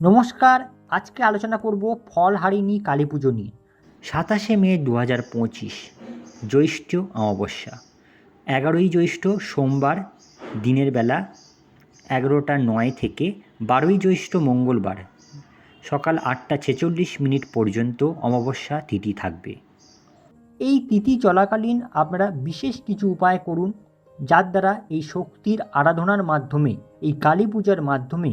নমস্কার, আজকে আলোচনা করব ফলহারিণী কালী পুজো নিয়ে। সাতাশে মে দু হাজার পঁচিশ, জ্যৈষ্ঠ অমাবস্যা। এগারোই জ্যৈষ্ঠ সোমবার, দিনের বেলা এগারোটা নয় থেকে বারোই জ্যৈষ্ঠ মঙ্গলবার, সকাল আটটা ছেচল্লিশ মিনিট পর্যন্ত অমাবস্যা তিথি থাকবে। এই তিথি চলাকালীন আপনারা বিশেষ কিছু উপায় করুন, যার দ্বারা এই শক্তির আরাধনার মাধ্যমে, এই কালী পূজার মাধ্যমে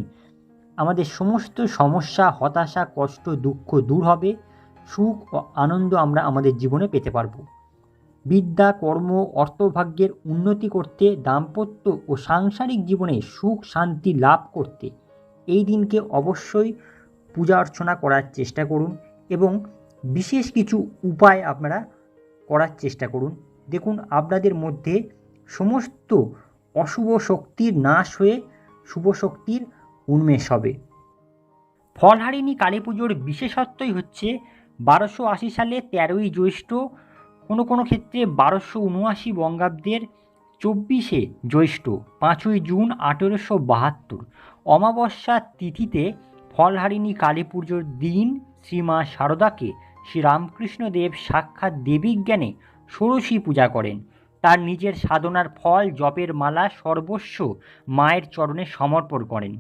আমাদের সমস্ত সমস্যা, হতাশা, কষ্ট, দুঃখ দূর হবে। সুখ ও আনন্দ আমরা আমাদের জীবনে পেতে পারব। বিদ্যা, কর্ম, অর্থভাগ্যের উন্নতি করতে, দাম্পত্য ও সাংসারিক জীবনে সুখ, শান্তি লাভ করতে এই দিনকে অবশ্যই পূজা অর্চনা করার চেষ্টা করুন এবং বিশেষ কিছু উপায় আপনারা করার চেষ্টা করুন। দেখুন, আপনাদের মধ্যে সমস্ত অশুভ শক্তির নাশ হয়ে শুভ শক্তির উন্মেষ হবে। ফলহারিণী কালী পুজোর বিশেষত্বই হচ্ছে বারোশো আশি সালে তেরোই জ্যৈষ্ঠ কোনো কোনো ক্ষেত্রে বারোশো উনআশি বঙ্গাব্দের চব্বিশে জ্যৈষ্ঠ, পাঁচই জুন আঠেরোশো বাহাত্তর। অমাবস্যা তিথিতে ফলহারিণী কালী পুজোর দিন শ্রীমা শারদাকে শ্রীরামকৃষ্ণদেব সাক্ষাৎ দেবীজ্ঞানে ষোড়শী পূজা করেন। তার নিজের সাধনার ফল জপের মালা সর্বস্ব মায়ের চরণে সমর্পণ করেন।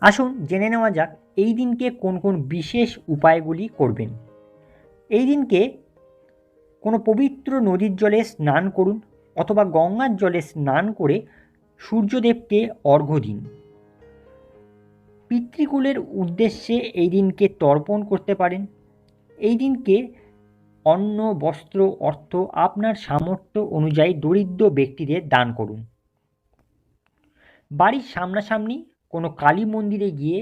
আসুন জেনে নেওয়া যাক এই দিনকে কোন কোন বিশেষ উপায়গুলি করবেন। এই দিনকে কোনো পবিত্র নদীর জলে স্নান করুন অথবা গঙ্গার জলে স্নান করে সূর্যদেবকে অর্ঘ্য দিন। পিতৃকুলের উদ্দেশ্যে এই দিনকে তর্পণ করতে পারেন। এই দিনকে অন্ন, বস্ত্র, অর্থ, আপনার সামর্থ্য অনুযায়ী দরিদ্র ব্যক্তিদের দান করুন। বাড়ির সামনাসামনি কোনো কালী মন্দিরে গিয়ে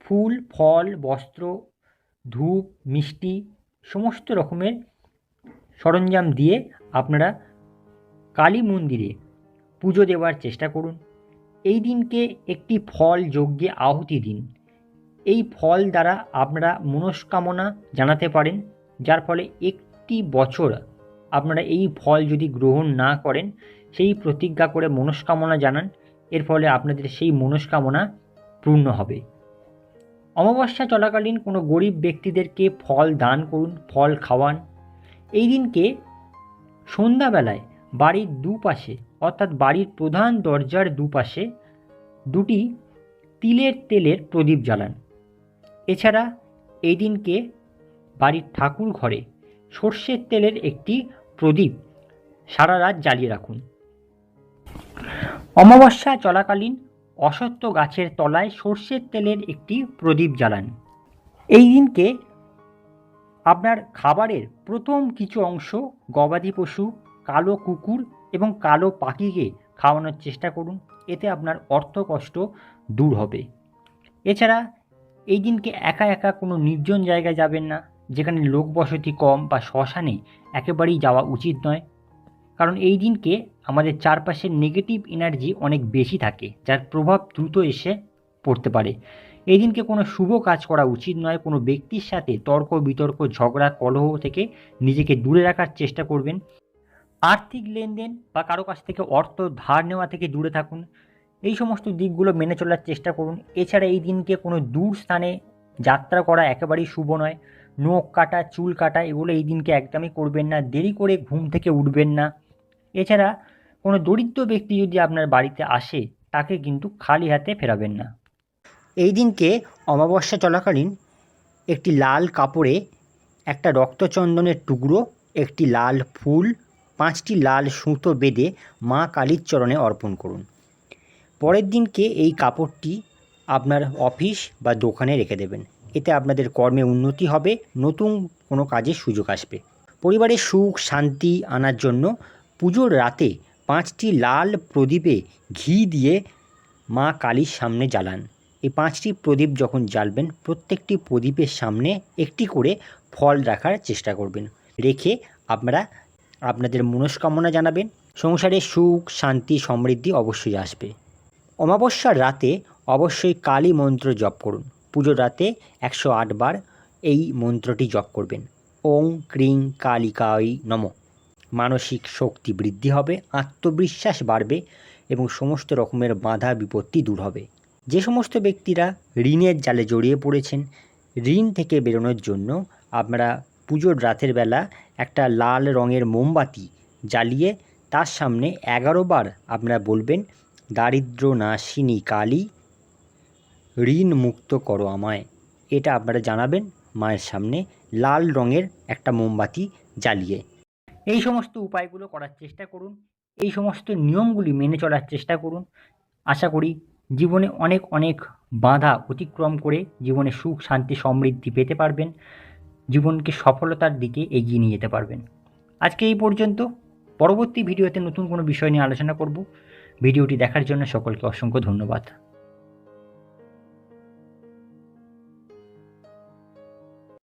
ফুল, ফল, বস্ত্র, ধূপ, মিষ্টি সমস্ত রকমের সরঞ্জাম দিয়ে আপনারা কালী মন্দিরে পুজো দেওয়ার চেষ্টা করুন। এই দিনকে একটি ফল যজ্ঞে আহুতি দিন। এই ফল দ্বারা আপনারা মনস্কামনা জানাতে পারেন, যার ফলে একটি বছর আপনারা এই ফল যদি গ্রহণ না করেন, সেই প্রতিজ্ঞা করে মনস্কামনা জানান এর ফলে আপনাদের সেই মনস্কামনা পূর্ণ হবে। অমাবস্যা চলাকালীন কোনো গরিব ব্যক্তিদেরকে ফল দান করুন, ফল খাওয়ান। এই দিনকে সন্ধ্যাবেলায় বাড়ির দুপাশে, অর্থাৎ বাড়ির প্রধান দরজার দুপাশে দুটি তিলের তেলের প্রদীপ জ্বালান। এছাড়া এই দিনকে বাড়ির ঠাকুর ঘরে সর্ষের তেলের একটি প্রদীপ সারা রাত জ্বালিয়ে রাখুন। অমাবস্যা চলাকালীন অসত্য গাছের তলায় সর্ষের তেলের একটি প্রদীপ জ্বালান। এই দিনকে আপনার খাবারের প্রথম কিছু অংশ গবাদি পশু, কালো কুকুর এবং কালো পাখিকে খাওয়ানোর চেষ্টা করুন। এতে আপনার অর্থ কষ্ট দূর হবে। এছাড়া এই দিনকে একা একা কোনো নির্জন জায়গায় যাবেন না, যেখানে লোক বসতি কম বা শ্মশানে একেবারেই যাওয়া উচিত নয়। কারণ এই দিনকে আমাদের চারপাশের নেগেটিভ এনার্জি অনেক বেশি থাকে, যার প্রভাব দ্রুত এসে পড়তে পারে। এই দিনকে কোনো শুভ কাজ করা উচিত নয়, কোনো ব্যক্তির সাথে তর্ক বিতর্ক, ঝগড়া, কলহ থেকে নিজেকে দূরে রাখার চেষ্টা করবেন। আর্থিক লেনদেন বা কারও কাছ থেকে অর্থ ধার নেওয়া থেকে দূরে থাকুন। এই সমস্ত দিকগুলো মেনে চলার চেষ্টা করুন। এছাড়া এই দিনকে কোনো দূর স্থানে যাত্রা করা একেবারেই শুভ নয়। নখ কাটা, চুল কাটা, এগুলো এই দিনকে একদমই করবেন না। দেরি করে ঘুম থেকে উঠবেন না। এছাড়া কোনো দরিদ্র ব্যক্তি যদি আপনার বাড়িতে আসে, তাকে কিন্তু খালি হাতে ফেরাবেন না। এই দিনকে অমাবস্যা চলাকালীন একটি লাল কাপড়ে একটা রক্তচন্দনের টুকরো, একটি লাল ফুল, পাঁচটি লাল সুতো বেঁধে মা কালীর চরণে অর্পণ করুন। পরের দিনকে এই কাপড়টি আপনার অফিস বা দোকানে রেখে দেবেন। এতে আপনাদের কর্মে উন্নতি হবে, নতুন কোনো কাজের সুযোগ আসবে। পরিবারের সুখ, শান্তি আনার জন্য পুজোর রাতে পাঁচটি লাল প্রদীপে ঘি দিয়ে মা কালীর সামনে জ্বালান। এই পাঁচটি প্রদীপ যখন জ্বালবেন, প্রত্যেকটি প্রদীপের সামনে একটি করে ফল রাখার চেষ্টা করবেন। রেখে আপনারা আপনাদের মনস্কামনা জানাবেন। সংসারে সুখ, শান্তি, সমৃদ্ধি অবশ্যই আসবে। অমাবস্যার রাতে অবশ্যই কালী মন্ত্র জপ করুন। পুজোর রাতে একশো আটবার এই মন্ত্রটি জপ করবেন। ওং ক্রিং কালিকাই নম। মানসিক শক্তি বৃদ্ধি হবে, আত্মবিশ্বাস বাড়বে এবং সমস্ত রকমের বাধা বিপত্তি দূর হবে। যে সমস্ত ব্যক্তিরা ঋণের জালে জড়িয়ে পড়েছেন, ঋণ থেকে বেরোনোর জন্য আপনারা পুজোর রাতের বেলা একটা লাল রঙের মোমবাতি জ্বালিয়ে তার সামনে এগারো বার আপনারা বলবেন, দারিদ্র নাশিনী কালী, ঋণ মুক্ত করো আমায়। এটা আপনারা জানাবেন মায়ের সামনে লাল রঙের একটা মোমবাতি জ্বালিয়ে। এই সমস্ত উপায়গুলো করার চেষ্টা করুন। এই সমস্ত নিয়মগুলি মেনে চলার চেষ্টা করুন। আশা করি জীবনে অনেক অনেক বাধা অতিক্রম করে জীবনে সুখ, শান্তি, সমৃদ্ধি পেতে পারবেন। জীবনকে সফলতার দিকে এগিয়ে নিয়ে যেতে পারবেন। আজকে এই পর্যন্ত। পরবর্তী ভিডিওতে নতুন কোনো বিষয় নিয়ে আলোচনা করব। ভিডিওটি দেখার জন্য সকলকে অসংখ্য ধন্যবাদ।